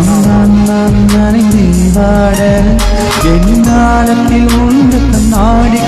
நான் நான் நான் நனைந்தே வாட என் நாளத்தில் உண்டு நாடி